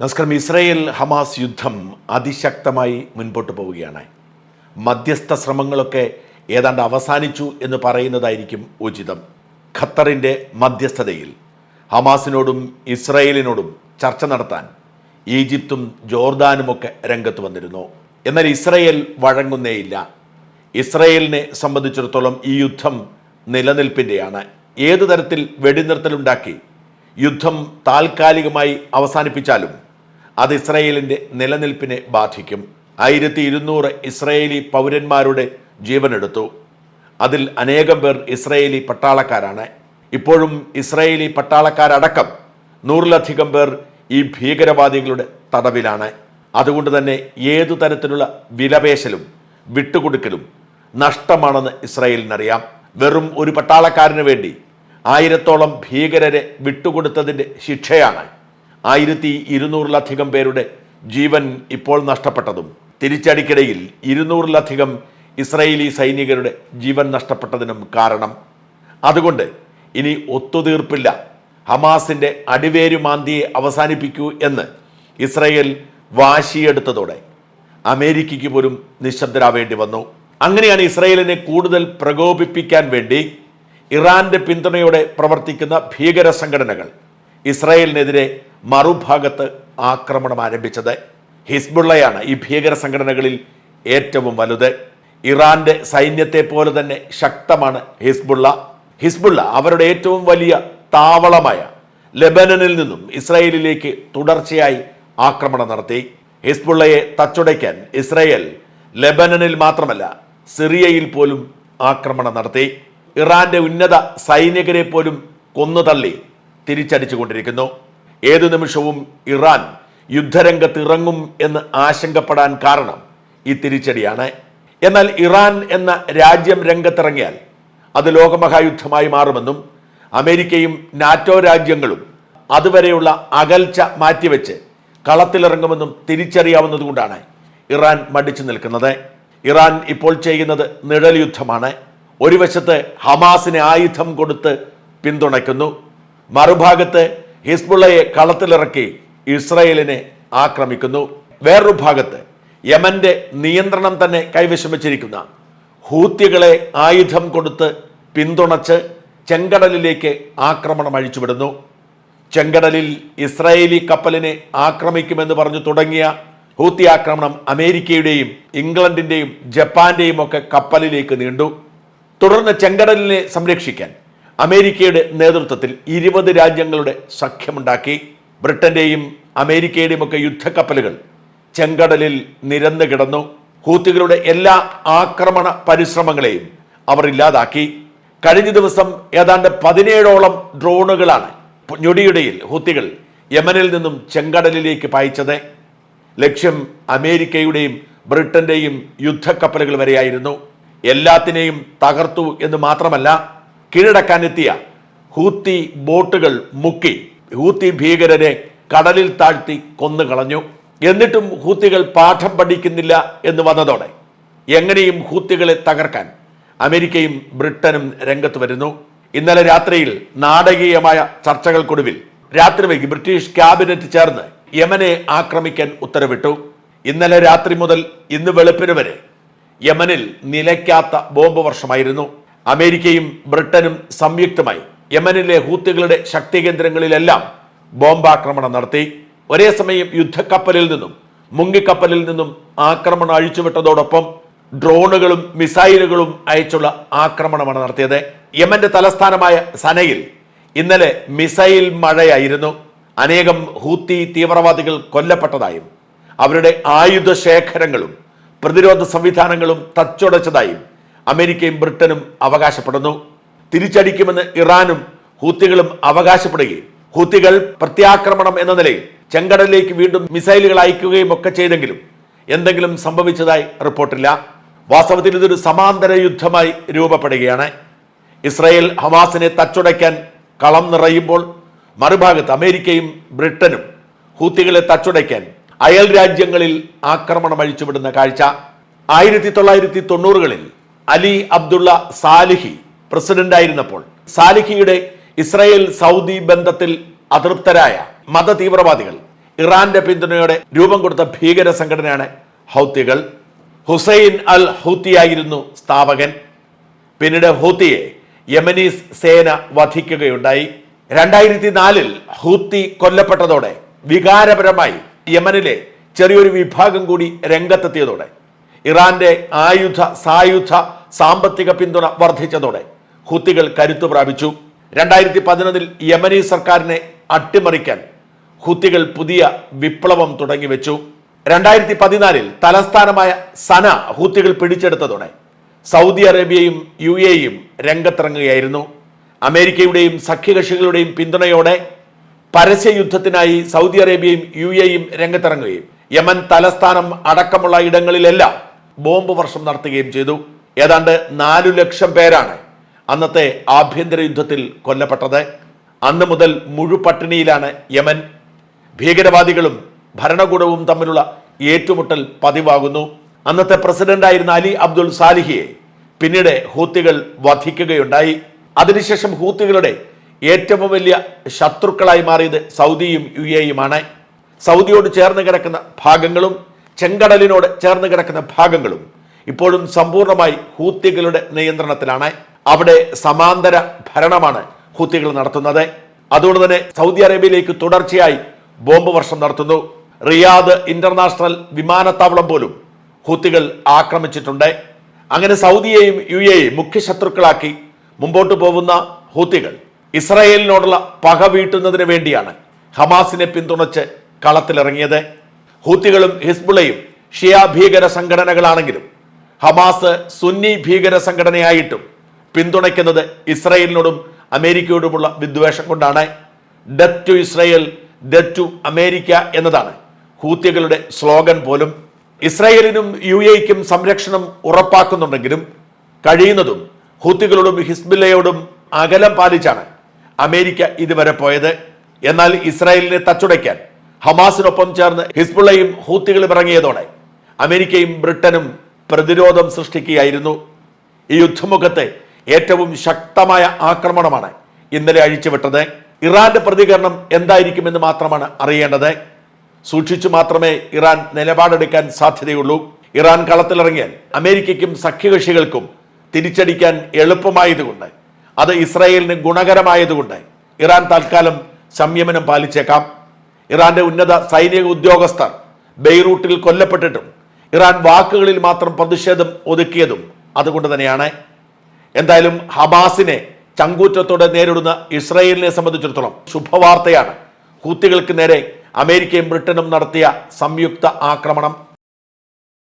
നമസ്കാരം. Israel Hamas യുദ്ധം അതിശക്തമായി മുൻപോട്ട് പോവുകയാണ്. മധ്യസ്ഥ ശ്രമങ്ങളൊക്കെ ഏതാണ്ട് അവസാനിച്ചു എന്ന് പറയുന്നതായിരിക്കും ഉചിതം. ഖത്തറിന്റെ മധ്യസ്ഥതയിൽ ഹമാസിനോടും ഇസ്രയേലിനോടും ചർച്ച നടത്താൻ ഈജിപ്തും ജോർദാനുമൊക്കെ രംഗത്ത് വന്നിരുന്നു. എന്നാൽ ഇസ്രയേൽ വഴങ്ങുന്നേയില്ല. ഇസ്രയേലിനെ സംബന്ധിച്ചിടത്തോളം ഈ യുദ്ധം നിലനിൽപ്പിന്റെയാണ്. ഏതു തരത്തിൽ വെടിനിർത്തലുണ്ടാക്കി യുദ്ധം താൽക്കാലികമായി അവസാനിപ്പിച്ചാലും അത് ഇസ്രയേലിന്റെ നിലനിൽപ്പിനെ ബാധിക്കും. ആയിരത്തി ഇരുന്നൂറ് ഇസ്രയേലി പൗരന്മാരുടെ ജീവനെടുത്തു. അതിൽ അനേകം പേർ ഇസ്രയേലി പട്ടാളക്കാരാണ്. ഇപ്പോഴും ഇസ്രയേലി പട്ടാളക്കാരടക്കം നൂറിലധികം പേർ ഈ ഭീകരവാദികളുടെ തടവിലാണ്. അതുകൊണ്ട് തന്നെ ഏതു തരത്തിലുള്ള വിലപേശലും വിട്ടുകൊടുക്കലും നഷ്ടമാണെന്ന് ഇസ്രയേലിനറിയാം. വെറും ഒരു പട്ടാളക്കാരന് വേണ്ടി ആയിരത്തോളം ഭീകരരെ വിട്ടുകൊടുത്തതിന്റെ ശിക്ഷയാണ് ആയിരത്തി ഇരുന്നൂറിലധികം പേരുടെ ജീവൻ ഇപ്പോൾ നഷ്ടപ്പെട്ടതും തിരിച്ചടിക്കിടയിൽ ഇരുന്നൂറിലധികം ഇസ്രയേലി സൈനികരുടെ ജീവൻ നഷ്ടപ്പെട്ടതിനും കാരണം. അതുകൊണ്ട് ഇനി ഒത്തുതീർപ്പില്ല. ഹമാസിന്റെ അടിവേരുമാന്തിയെ അവസാനിപ്പിക്കൂ എന്ന് ഇസ്രയേൽ വാശിയെടുത്തതോടെ അമേരിക്കയ്ക്ക് പോലും നിശബ്ദരാവേണ്ടി വന്നു. അങ്ങനെയാണ് ഇസ്രയേലിനെ കൂടുതൽ പ്രകോപിപ്പിക്കാൻ വേണ്ടി ഇറാന്റെ പിന്തുണയോടെ പ്രവർത്തിക്കുന്ന ഭീകര സംഘടനകൾ ഇസ്രായേലിനെതിരെ മറുഭാഗത്ത് ആക്രമണം ആരംഭിച്ചത് ഹിസ്ബുള്ളയാണ് ഈ ഭീകര സംഘടനകളിൽ ഏറ്റവും വലുത്. ഇറാന്റെ സൈന്യത്തെ പോലെ തന്നെ ശക്തമാണ് ഹിസ്ബുള്ള. ഹിസ്ബുള്ള അവരുടെ ഏറ്റവും വലിയ താവളമായ ലെബനനിൽ നിന്നും ഇസ്രായേലിലേക്ക് തുടർച്ചയായി ആക്രമണം നടത്തി. ഹിസ്ബുള്ളയെ തച്ചുടയ്ക്കാൻ ഇസ്രായേൽ ലെബനനിൽ മാത്രമല്ല സിറിയയിൽ പോലും ആക്രമണം നടത്തി. ഇറാന്റെ ഉന്നത സൈനികരെ പോലും കൊന്നുതള്ളി. തിരിച്ചടിച്ചുകൊണ്ടിരിക്കുന്നു. ഏതു നിമിഷവും ഇറാൻ യുദ്ധരംഗത്ത് ഇറങ്ങും എന്ന് ആശങ്കപ്പെടാൻ കാരണം ഈ തിരിച്ചടിയാണ്. എന്നാൽ ഇറാൻ എന്ന രാജ്യം രംഗത്തിറങ്ങിയാൽ അത് ലോകമഹായുദ്ധമായി മാറുമെന്നും അമേരിക്കയും നാറ്റോ രാജ്യങ്ങളും അതുവരെയുള്ള അകൽച്ച മാറ്റിവെച്ച് കളത്തിലിറങ്ങുമെന്നും തിരിച്ചറിയാവുന്നതുകൊണ്ടാണ് ഇറാൻ മടിച്ചു നിൽക്കുന്നത്. ഇറാൻ ഇപ്പോൾ ചെയ്യുന്നത് നിഴൽ യുദ്ധമാണ്. ഒരു വശത്ത് ഹമാസിന് ആയുധം കൊടുത്ത് പിന്തുണയ്ക്കുന്നു. മറുഭാഗത്ത് ഹിസ്ബുള്ളയെ കളത്തിലിറക്കി ഇസ്രയേലിനെ ആക്രമിക്കുന്നു. വേറൊരു ഭാഗത്ത് യമന്റെ നിയന്ത്രണം തന്നെ കൈവശം വച്ചിരിക്കുന്ന ഹൂത്തികളെ ആയുധം കൊടുത്ത് പിന്തുണച്ച് ചെങ്കടലിലേക്ക് ആക്രമണം അഴിച്ചുവിടുന്നു. ചെങ്കടലിൽ ഇസ്രായേലി കപ്പലിനെ ആക്രമിക്കുമെന്ന് പറഞ്ഞു തുടങ്ങിയ ഹൂത്തി ആക്രമണം അമേരിക്കയുടെയും ഇംഗ്ലണ്ടിന്റെയും ജപ്പാന്റെയും ഒക്കെ കപ്പലിലേക്ക് നീണ്ടു. തുടർന്ന് ചെങ്കടലിനെ സംരക്ഷിക്കാൻ അമേരിക്കയുടെ നേതൃത്വത്തിൽ ഇരുപത് രാജ്യങ്ങളുടെ സഖ്യമുണ്ടാക്കി. ബ്രിട്ടന്റെയും അമേരിക്കയുടെയും ഒക്കെ യുദ്ധക്കപ്പലുകൾ ചെങ്കടലിൽ നിരന്നു കിടന്നു. ഹൂത്തികളുടെ എല്ലാ ആക്രമണ പരിശ്രമങ്ങളെയും അവർ ഇല്ലാതാക്കി. കഴിഞ്ഞ ദിവസം ഏതാണ്ട് പതിനേഴോളം ഡ്രോണുകളാണ് ഞൊടിയിടയിൽ ഹൂത്തികൾ യമനിൽ നിന്നും ചെങ്കടലിലേക്ക് പായിച്ചത്. ലക്ഷ്യം അമേരിക്കയുടെയും ബ്രിട്ടന്റെയും യുദ്ധക്കപ്പലുകൾ വരെയായിരുന്നു. എല്ലാത്തിനെയും തകർത്തു എന്ന് മാത്രമല്ല കീഴടക്കാനെത്തിയ ഹൂത്തി ബോട്ടുകൾ മുക്കി. ഹൂത്തി ഭീകരരെ കടലിൽ താഴ്ത്തി കൊന്നുകളഞ്ഞു. എന്നിട്ടും ഹൂത്തികൾ പാഠം പഠിക്കുന്നില്ല എന്ന് വന്നതോടെ എങ്ങനെയും ഹൂത്തികളെ തകർക്കാൻ അമേരിക്കയും ബ്രിട്ടനും രംഗത്ത് വരുന്നു. ഇന്നലെ രാത്രിയിൽ നാടകീയമായ ചർച്ചകൾക്കൊടുവിൽ രാത്രി വൈകി ബ്രിട്ടീഷ് ക്യാബിനറ്റ് ചേർന്ന് യമനെ ആക്രമിക്കാൻ ഉത്തരവിട്ടു. ഇന്നലെ രാത്രി മുതൽ ഇന്ന് വെളുപ്പിന് വരെ യമനിൽ നിലയ്ക്കാത്ത ബോംബ് വർഷമായിരുന്നു. അമേരിക്കയും ബ്രിട്ടനും സംയുക്തമായി യമനിലെ ഹൂത്തുകളുടെ ശക്തി കേന്ദ്രങ്ങളിലെല്ലാം ബോംബാക്രമണം നടത്തി. ഒരേ സമയം യുദ്ധക്കപ്പലിൽ നിന്നും മുങ്ങിക്കപ്പലിൽ നിന്നും ആക്രമണം അഴിച്ചുവിട്ടതോടൊപ്പം ഡ്രോണുകളും മിസൈലുകളും അയച്ചുള്ള ആക്രമണമാണ് നടത്തിയത്. യമന്റെ തലസ്ഥാനമായ സനയിൽ ഇന്നലെ മിസൈൽ മഴയായിരുന്നു. അനേകം ഹൂത്തി തീവ്രവാദികൾ കൊല്ലപ്പെട്ടതായും അവരുടെ ആയുധ ശേഖരങ്ങളും പ്രതിരോധ സംവിധാനങ്ങളും തച്ചുടച്ചതായും അമേരിക്കയും ബ്രിട്ടനും അവകാശപ്പെടുന്നു. തിരിച്ചടിക്കുമെന്ന് ഇറാനും ഹൂത്തികളും അവകാശപ്പെടുകയും ഹൂത്തികൾ പ്രത്യാക്രമണം എന്ന നിലയിൽ ചെങ്കടലിലേക്ക് വീണ്ടും മിസൈലുകൾ അയക്കുകയും ഒക്കെ ചെയ്തെങ്കിലും എന്തെങ്കിലും സംഭവിച്ചതായി റിപ്പോർട്ടില്ല. വാസ്തവത്തിൽ ഇതൊരു സമാന്തര യുദ്ധമായി രൂപപ്പെടുകയാണ്. ഇസ്രയേൽ ഹമാസിനെ തച്ചുടയ്ക്കാൻ കളം നിറയുമ്പോൾ മറുഭാഗത്ത് അമേരിക്കയും ബ്രിട്ടനും ഹൂത്തികളെ തച്ചുടയ്ക്കാൻ അയൽ രാജ്യങ്ങളിൽ ആക്രമണം അഴിച്ചുവിടുന്ന കാഴ്ച. ആയിരത്തി തൊള്ളായിരത്തി തൊണ്ണൂറുകളിൽ അലി അബ്ദുള്ള സാലിഹി പ്രസിഡന്റായിരുന്നപ്പോൾ. സാലിഹിയുടെ ഇസ്രായേൽ സൗദി ബന്ധത്തിൽ അതൃപ്തരായ മത തീവ്രവാദികൾ ഇറാന്റെ പിന്തുണയോടെ രൂപം കൊടുത്ത ഭീകര സംഘടനയാണ് ഹൗത്തികൾ. ഹുസൈൻ അൽ ഹൂത്തിയായിരുന്നു സ്ഥാപകൻ. പിന്നീട് ഹൂത്തിയെ യമനീസ് സേന വധിക്കുകയുണ്ടായി. രണ്ടായിരത്തി നാലിൽ ഹൂത്തി കൊല്ലപ്പെട്ടതോടെ വികാരപരമായി യമനിലെ ചെറിയൊരു വിഭാഗം കൂടി രംഗത്തെത്തിയതോടെ ഇറാന്റെ ആയുധ സായുധ സാമ്പത്തിക പിന്തുണ വർദ്ധിച്ചതോടെ ഹുത്തികൾ കരുത്തു പ്രാപിച്ചു. രണ്ടായിരത്തി പതിനൊന്നിൽ യമനി സർക്കാരിനെ അട്ടിമറിക്കാൻ ഹുത്തികൾ പുതിയ വിപ്ലവം തുടങ്ങിവെച്ചു. രണ്ടായിരത്തി പതിനാലിൽ തലസ്ഥാനമായ സന ഹുത്തികൾ പിടിച്ചെടുത്തതോടെ സൗദി അറേബ്യയും യു എയും രംഗത്തിറങ്ങുകയായിരുന്നു. അമേരിക്കയുടെയും സഖ്യകക്ഷികളുടെയും പിന്തുണയോടെ പരസ്യ യുദ്ധത്തിനായി സൗദി അറേബ്യയും യു എയും രംഗത്തിറങ്ങുകയും യമൻ തലസ്ഥാനം അടക്കമുള്ള ഇടങ്ങളിലെല്ലാം ബോംബ് വർഷം നടത്തുകയും ചെയ്തു. ഏതാണ്ട് നാലു ലക്ഷം പേരാണ് അന്നത്തെ ആഭ്യന്തര യുദ്ധത്തിൽ കൊല്ലപ്പെട്ടത്. അന്ന് മുതൽ മുഴുപട്ടിണിയിലാണ് യമൻ. ഭീകരവാദികളും ഭരണകൂടവും തമ്മിലുള്ള ഏറ്റുമുട്ടൽ പതിവാകുന്നു. അന്നത്തെ പ്രസിഡന്റായിരുന്ന അലി അബ്ദുൾ സാലിഹിയെ പിന്നീട് ഹൂത്തികൾ വധിക്കുകയുണ്ടായി. അതിനുശേഷം ഹൂത്തികളുടെ ഏറ്റവും വലിയ ശത്രുക്കളായി മാറിയത് സൗദിയും യു എയുമാണ് സൗദിയോട് ചേർന്ന് കിടക്കുന്ന ഭാഗങ്ങളും ചെങ്കടലിനോട് ചേർന്ന് കിടക്കുന്ന ഭാഗങ്ങളും ഇപ്പോഴും സമ്പൂർണമായി ഹൂത്തികളുടെ നിയന്ത്രണത്തിലാണ്. അവിടെ സമാന്തര ഭരണമാണ് ഹൂത്തികൾ നടത്തുന്നത്. അതുകൊണ്ട് തന്നെ സൗദി അറേബ്യയിലേക്ക് തുടർച്ചയായി ബോംബ് വർഷം നടത്തുന്നു. റിയാദ് ഇന്റർനാഷണൽ വിമാനത്താവളം പോലും ഹൂത്തികൾ ആക്രമിച്ചിട്ടുണ്ട്. അങ്ങനെ സൗദിയെയും യു എയും മുഖ്യ ശത്രുക്കളാക്കി മുമ്പോട്ട് പോകുന്ന ഹൂത്തികൾ ഇസ്രായേലിനോടുള്ള പക വീട്ടുന്നതിന് വേണ്ടിയാണ് ഹമാസിനെ പിന്തുണച്ച് കളത്തിലിറങ്ങിയത്. ഹൂത്തികളും ഹിസ്ബുളയും ഷിയ ഭീകര സംഘടനകളാണെങ്കിലും ഹമാസ് സുന്നി ഭീകര സംഘടനയായിട്ടും പിന്തുണയ്ക്കുന്നത് ഇസ്രയേലിനോടും അമേരിക്കയോടുമുള്ള വിദ്വേഷം കൊണ്ടാണ്. Death to Israel death to America എന്നതാണ് ഹൂത്തികളുടെ സ്ലോഗൻ പോലും. ഇസ്രയേലിനും യു എക്കും സംരക്ഷണം ഉറപ്പാക്കുന്നുണ്ടെങ്കിലും കഴിയുന്നതും ഹൂത്തികളോടും ഹിസ്ബില്ലയോടും അകലം പാലിച്ചാണ് അമേരിക്ക ഇതുവരെ പോയത്. എന്നാൽ ഇസ്രായേലിനെ തച്ചുടയ്ക്കാൻ ഹമാസിനൊപ്പം ചേർന്ന് ഹിസ്ബുള്ളയും ഹൂത്തികളും ഇറങ്ങിയതോടെ അമേരിക്കയും ബ്രിട്ടനും പ്രതിരോധം സൃഷ്ടിക്കുകയായിരുന്നു. ഈ യുദ്ധമുഖത്തെ ഏറ്റവും ശക്തമായ ആക്രമണമാണ് ഇന്നലെ അഴിച്ചുവിട്ടത്. ഇറാന്റെ പ്രതികരണം എന്തായിരിക്കുമെന്ന് മാത്രമാണ് അറിയേണ്ടത്. സൂക്ഷിച്ചു മാത്രമേ ഇറാൻ നിലപാടെടുക്കാൻ സാധ്യതയുള്ളൂ. ഇറാൻ കളത്തിലിറങ്ങിയാൽ അമേരിക്കയ്ക്കും സഖ്യകക്ഷികൾക്കും തിരിച്ചടിക്കാൻ എളുപ്പമായതുകൊണ്ട് അത് ഇസ്രായേലിന് ഗുണകരമായതുകൊണ്ട് ഇറാൻ തൽക്കാലം സംയമനം പാലിച്ചേക്കാം. ഇറാന്റെ ഉന്നത സൈനിക ഉദ്യോഗസ്ഥർ ബെയ്റൂട്ടിൽ കൊല്ലപ്പെട്ടിട്ടും ഇറാൻ വാക്കുകളിൽ മാത്രം പ്രതിഷേധം ഒതുക്കിയതും അതുകൊണ്ട് തന്നെയാണ്. എന്തായാലും ഹബാസിനെ ചങ്കൂറ്റത്തോടെ നേരിടുന്ന ഇസ്രയേലിനെ സംബന്ധിച്ചിടത്തോളം ശുഭവാർത്തയാണ്. ഹൂത്തികൾക്ക് നേരെ അമേരിക്കയും ബ്രിട്ടനും നടത്തിയ സംയുക്ത ആക്രമണം.